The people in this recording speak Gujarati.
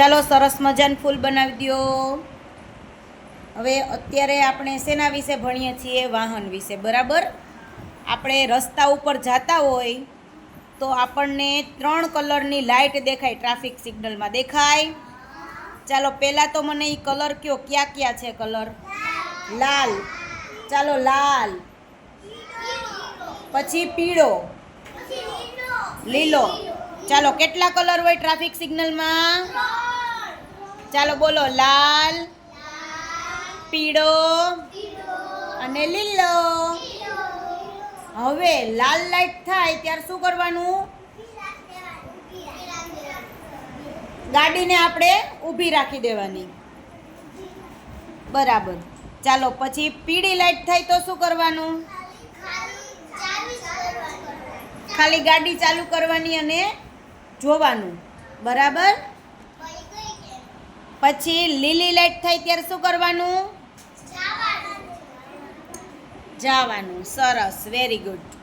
ચાલો સરસ મજાનું ફૂલ બનાવી દો હવે અત્યારે આપણે શેના વિશે ભણીએ છીએ? વાહન વિશે. બરાબર? આપણે રસ્તા ઉપર જતા હોય તો આપણને ત્રણ કલરની લાઇટ દેખાય ટ્રાફિક સિગ્નલમાં. દેખાય? ચાલો, પહેલાં તો મને એ કલર કયો? ક્યાં ક્યાં છે કલર? લાલ. ચાલો, લાલ. પછી પીળો. લીલો. ચાલો, કેટલા કલર હોય ટ્રાફિક સિગ્નલમાં? ચાલો બોલો, લાલ, પીળો અને લીલો. હવે લાલ લાઈટ થાય, ત્યારે શું કરવાનું? ગાડીને આપણે ઊભી રાખી દેવાની. બરાબર. ચાલો, પછી પીળી લાઈટ થાય તો શું કરવાનું? ખાલી ગાડી ચાલુ કરવાની અને જોવાનું. બરાબર? પછી લીલી લાઈટ થાય ત્યારે શું કરવાનું? જવાનું. સરસ. Very good